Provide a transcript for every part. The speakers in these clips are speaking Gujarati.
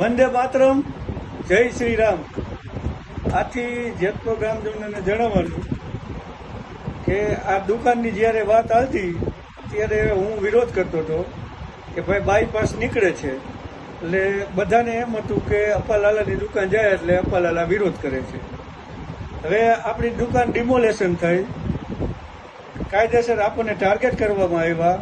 વંદે માતરમ, જય શ્રી રામ આથી જેટલો ગ્રામજનોને જણાવવાનું કે આ દુકાનની જ્યારે વાત આવતી ત્યારે હું વિરોધ કરતો હતો કે ભાઈ બાયપાસ નીકળે છે. એટલે બધાને એમ હતું કે અપાલાલાની દુકાન જાય એટલે અપાલાલા વિરોધ કરે છે. હવે આપણી દુકાન ડિમોલેશન થઈ કાયદેસર આપણને ટાર્ગેટ કરવામાં આવ્યા.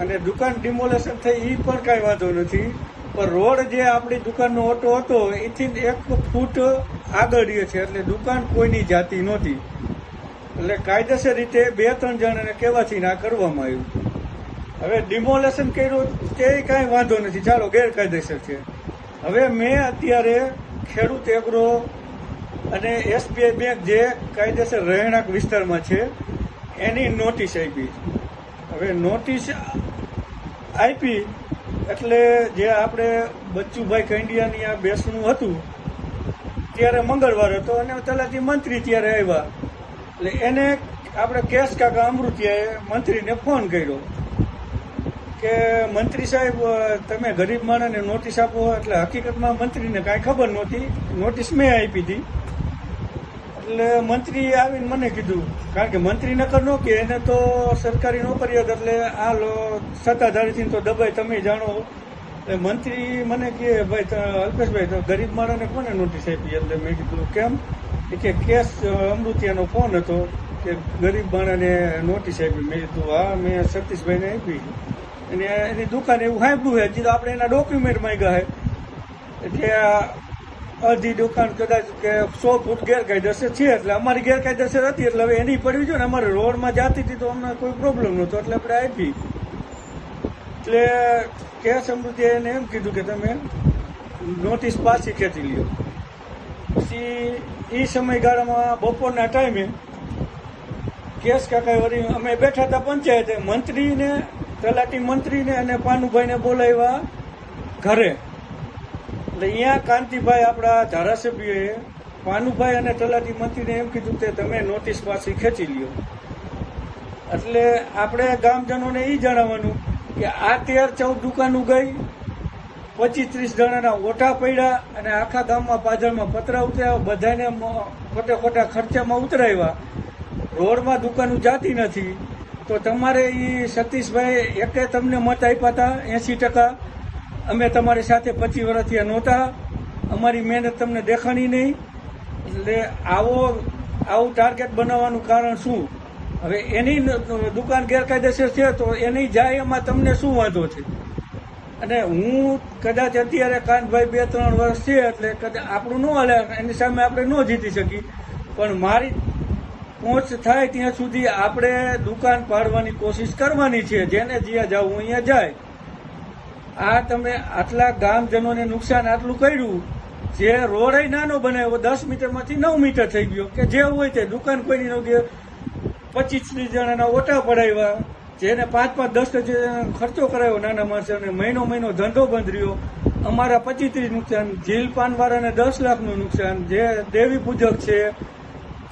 અને દુકાન ડિમોલેશન થઈ એ પણ કાંઈ વાંધો નથી. પણ રોડ જે આપણી દુકાનનો ઓટો હતો, એથી એક ફૂટ આગળ રહ્યો છે. એટલે દુકાન કોઈની જાતી નહોતી. એટલે કાયદેસર રીતે બે, ત્રણ જણાને કહેવાથી ના કરવામાં આવ્યું. હવે ડિમોલેશન કર્યું, તે કાંઈ વાંધો નથી. ચાલો, ગેરકાયદેસર છે. હવે મેં અત્યારે ખેડૂત એગ્રો અને એસબીઆઈ બેંક જે કાયદેસર રહેણાંક વિસ્તારમાં છે, એની નોટિસ આપી. હવે નોટિસ આપી એટલે જે આપણે બચ્ચુભાઈ કંડિયાની આ બેસણું હતું, ત્યારે મંગળવાર હતો અને તલાટી મંત્રી ત્યારે આવ્યા. એટલે એને આપણે કેશ કાકા અમૃતિયાએ મંત્રીને ફોન કર્યો કે, મંત્રી સાહેબ તમે ગરીબ માણસને નોટિસ આપો. એટલે હકીકતમાં મંત્રીને કાંઈ ખબર નહોતી. નોટિસ મેં આપી હતી. એટલે મંત્રી આવીને મને કીધું, કારણ કે મંત્રી નકર નો કે, એને તો સરકારી નોકરી હતી એટલે આ સત્તાધારીથી તો દબાઈ તમે જાણો. એટલે મંત્રી મને કહે ભાઈ અલ્પેશભાઈ, તો ગરીબ માણસને કોને નોટિસ આપી? એટલે મેં કીધું, કેમ? કે કેસ અમૃતિયાનો ફોન હતો કે ગરીબ માણસને નોટિસ આપી. મેં કીધું, હા, મેં સતીશભાઈને આપી. અને એની દુકાન એવું સાંભળ્યું હે, હજી તો આપણે એના ડોક્યુમેન્ટ માંગ્યા છે એટલે અડધી દુકાન કદાચ કે સો ફૂટ ગેરકાયદેસર છે, એટલે અમારી ગેરકાયદેસર હતી, એટલે હવે એની પડવી જોઈએ ને અમારે રોડમાં જાતી હતી તો અમને કોઈ પ્રોબ્લેમ નહોતો, એટલે આપણે આપી. એટલે કે સમૃદ્ધિ એને એમ કીધું કે તમે નોટિસ પાછી ખેંચી લ્યો. પછી એ સમયગાળામાં બપોરના ટાઈમે કેસ કાકા વળી અમે બેઠા હતા પંચાયતે, મંત્રીને, તલાટી મંત્રીને અને પાનુભાઈને બોલાવ્યા ઘરે. એટલે અહીંયા કાંતિભાઈ આપણા ધારાસભ્યએ, પાનુભાઈ અને તલાટી મંત્રીને એમ કીધું કે તમે નોટિસ પાછી ખેંચી લ્યો. એટલે આપણે ગામજનોને એ જણાવવાનું કે આ તેર ચૌદ દુકાનો ગઈ, પચીસ ત્રીસ જણાના ઓઠા પડ્યા અને આખા ગામમાં પાછળમાં પતરા ઉતર્યા, બધાને ખોટે ખોટા ખર્ચામાં ઉતરાવ્યા રોડમાં દુકાનો જાતી નથી. તો તમારે એ સતીશભાઈ, એકે તમને મત આપ્યા હતા એંસી ટકા. અમે તમારી સાથે પચીસ વર્ષથી નહોતા. અમારી મહેનત તમને દેખાણી નહીં. એટલે આવો, આવું ટાર્ગેટ બનાવવાનું કારણ શું? હવે એની દુકાન ગેરકાયદેસર છે તો એની જાય એમાં તમને શું વાંધો છે? અને હું કદાચ અત્યારે કાંતભાઈ બે, ત્રણ વર્ષ છે એટલે કદાચ આપણું ન હાલે, એની સામે આપણે ન જીતી શકીએ. પણ મારી પહોંચ થાય ત્યાં સુધી આપણે દુકાન પાડવાની કોશિશ કરવાની છે. જેને જ્યાં જવું અહીંયા જાય. આ તમે આટલા ગામજનોને નુકસાન આટલું કર્યું, જે રોડ નાનો બનાવ્યો દસ મીટરમાંથી નવ મીટર થઈ ગયો, કે જે હોય તે દુકાન કોઈની ગયો. પચીસ ત્રીસ જણાના ઓટા પડાવ્યા, જેને પાંચ પાંચ દસ ખર્ચો કરાવ્યો નાના માણસોને મહિનો મહિનો ધંધો બંધ રહ્યો. અમારા પચીસ ત્રીસ નુકસાન જીલ પાનવાળાને દસ લાખનું નુકસાન, જે દેવી પૂજક છે,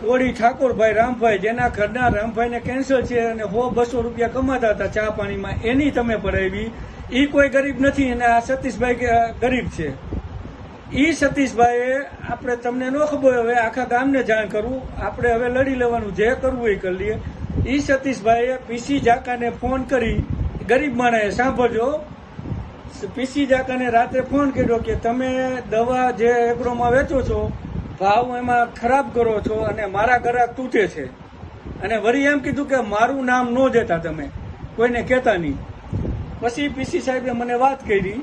કોળી ઠાકોરભાઈ, રામભાઈ, જેના ઘરના રામભાઈને કેન્સર છે, અને હો બસો રૂપિયા કમાતા હતા ચા પાણીમાં, એની તમે પડાવી. એ કોઈ ગરીબ નથી અને આ સતીશભાઈ ગરીબ છે. ઈ સતીશભાઈએ આપણે તમને ન ખબર હવે આખા ગામને જાણ કરવું આપણે હવે લડી લેવાનું, જે કરવું એ કરી લઈએ. ઈ સતીશભાઈએ પીસી જાકાને ફોન કરી, ગરીબ માણસે, સાંભળજો. પીસી જાકાને રાત્રે ફોન કર્યો કે તમે દવા જે એગ્રોમાં વેચો છો, ભાવ એમાં ખરાબ કરો છો અને મારા ગ્રાહક તૂટે છે. અને વળી એમ કીધું કે મારું નામ ન દેતા તમે. કોઈને કહેતા નહીં. પછી પીસી સાહેબે મને વાત કરી,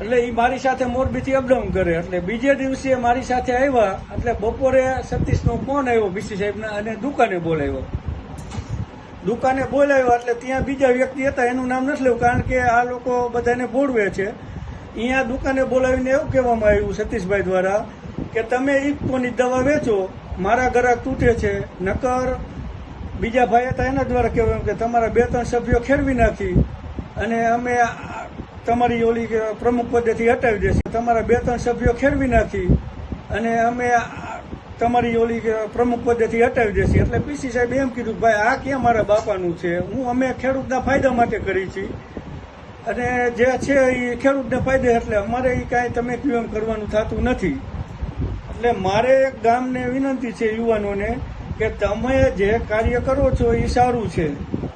એટલે એ મારી સાથે મોરબીથી અપડાઉન કરે. એટલે બીજે દિવસે મારી સાથે આવ્યા, એટલે બપોરે સતીશનો ફોન આવ્યો પીસી સાહેબના અને દુકાને બોલાવ્યો. દુકાને બોલાવ્યો એટલે ત્યાં બીજા વ્યક્તિ હતા, એનું નામ નથી લેવું, કારણ કે આ લોકો બધાને બોળવે છે. અહીંયા દુકાને બોલાવીને એવું કહેવામાં આવ્યું સતીશભાઈ દ્વારા કે તમે ઇફકોની દવા વેચો, મારા ગ્રાહક તૂટે છે. નકર બીજા ભાઈ હતા એના દ્વારા કહેવાયું કે તમારા બે ત્રણ સભ્યો ખેરવી નાખી. અને અમે તમારી ઓલી પ્રમુખ પદેથી હટાવી દેશે. તમારા બે ત્રણ સભ્યો ખેરવી નાખી અને અમે તમારી ઓલી પ્રમુખ પદેથી હટાવી દેશે. એટલે પીસી સાહેબ એમ કીધું ભાઈ, આ ક્યાં મારા બાપાનું છે? હું અમે ખેડૂતના ફાયદા માટે કરી છીએ અને જે છે એ ખેડૂતને ફાયદે એટલે અમારે એ કાંઈ તમે કયું એમ કરવાનું થતું નથી. એટલે મારે એક ગામને વિનંતી છે યુવાનોને કે તમે જે કાર્ય કરો છો એ સારું છે.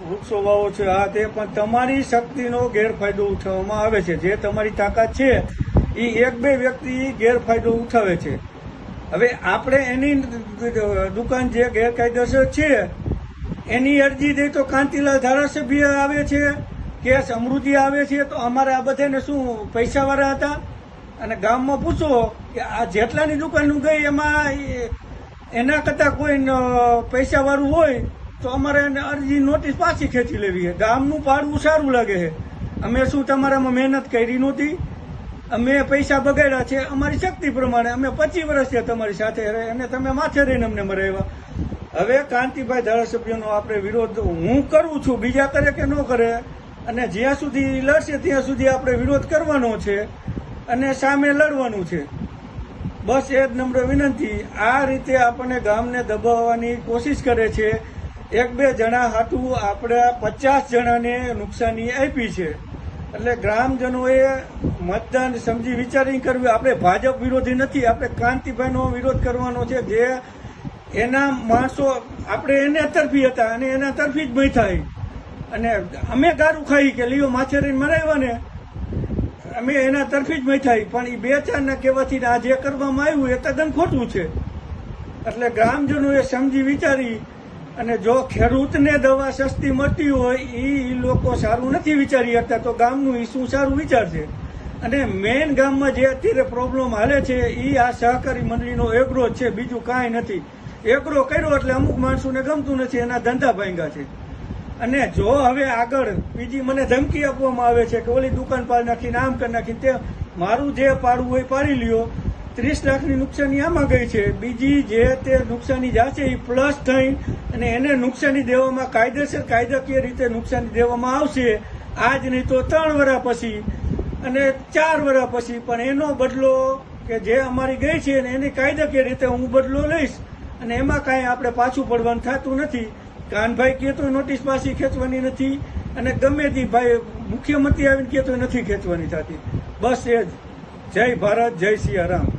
વૃક્ષો વાવો છો આ તે, પણ તમારી શક્તિનો ગેરફાયદો ઉઠાવવામાં આવે છે. જે તમારી તાકાત છે, એ એક બે વ્યક્તિ ગેરફાયદો ઉઠાવે છે. હવે આપણે એની દુકાન જે ગેરકાયદેસર છે, એની અરજી દઈ તો કાંતિલાલ ધારાસભ્ય આવે છે કે સમૃદ્ધિ આવે છે, તો અમારે આ બધાને શું, પૈસાવાળા હતા? અને ગામમાં પૂછો કે આ જેટલાની દુકાન ગઈ, એમાં એના કરતાં કોઈ પૈસાવાળું હોય તો અમારે અરજી નોટિસ પાછી ખેંચી લેવી છે. ગામનું પાડવું સારું લાગે છે. અમે શું તમારામાં મહેનત કરી નહોતી? અમે પૈસા બગાડ્યા છે. અમારી શક્તિ પ્રમાણે અમે પચીસ વર્ષથી તમારી સાથે રહે અને તમે માથે રહીને અમને મરાવ્યા. હવે કાંતિભાઈ ધારાસભ્યનો આપણે વિરોધ હું કરું છું, બીજા કરે કે ન કરે? અને જ્યાં સુધી લડશે ત્યાં સુધી આપણે વિરોધ કરવાનો છે અને સામે લડવાનું છે. બસ એ જ નમ્ર વિનંતી. આ રીતે આપણને ગામને દબાવવાની કોશિશ કરે છે. એક બે જણા હાટું આપણે પચાસ જણાને નુકસાની આપી છે. એટલે ગ્રામજનોએ મતદાન સમજી વિચારીને કરવું આપણે ભાજપ વિરોધી નથી, આપણે ક્રાંતિભાઈનો વિરોધ કરવાનો છે, જે એના માણસો, આપણે એને તરફી હતા અને એના તરફી જ બેઠા અને અમે ગારું ખાઈ કે લીઓ માછેરીને મરાવ્યા ને, અમે એના તરફી જ બેઠા પણ એ બે ચારના કહેવાથી આ જે કરવામાં આવ્યું એ તદ્દન ખોટું છે. એટલે ગ્રામજનોએ સમજી વિચારી અને જો ખેડૂતને દવા સસ્તી મળતી હોય એ લોકો સારું નથી વિચારી શકતા. તો ગામનું ઈસુ સારું વિચારશે? અને મેઇન ગામમાં જે અત્યારે પ્રોબ્લેમ હાલે છે એ આ સહકારી મંડળીનો એગ્રો છે, બીજું કાંઈ નથી. એગ્રો કર્યો એટલે અમુક માણસોને ગમતું નથી, એના ધંધા ભાંગા છે. અને જો હવે આગળ બીજી મને ધમકી આપવામાં આવે છે કે ઓલી દુકાન પાડી નાખીને આમ કરી નાખીને તે મારું જે પાડવું હોય પાડી લ્યો. ત્રીસ લાખની નુકસાની આમાં ગઈ છે. બીજી જે તે નુકસાની જાશે એ પ્લસ થઈ અને એને નુકસાની દેવામાં કાયદેસર કાયદાકીય રીતે નુકસાની દેવામાં આવશે. આજ નહીં તો ત્રણ વર્ષ પછી અને ચાર વર્ષ પછી. પણ એનો બદલો કે જે અમારી ગઈ છે ને એની કાયદાકીય રીતે હું બદલો લઈશ. અને એમાં કાંઈ આપણે પાછું પડવાનું થતું નથી. કાનભાઈ કહેતો નોટિસ પાછી ખેંચવાની નથી અને ગમે તે ભાઈ મુખ્યમંત્રી આવીને કહેતો નથી ખેંચવાની થતી. બસ એ જ. જય ભારત, જય સિયારામ.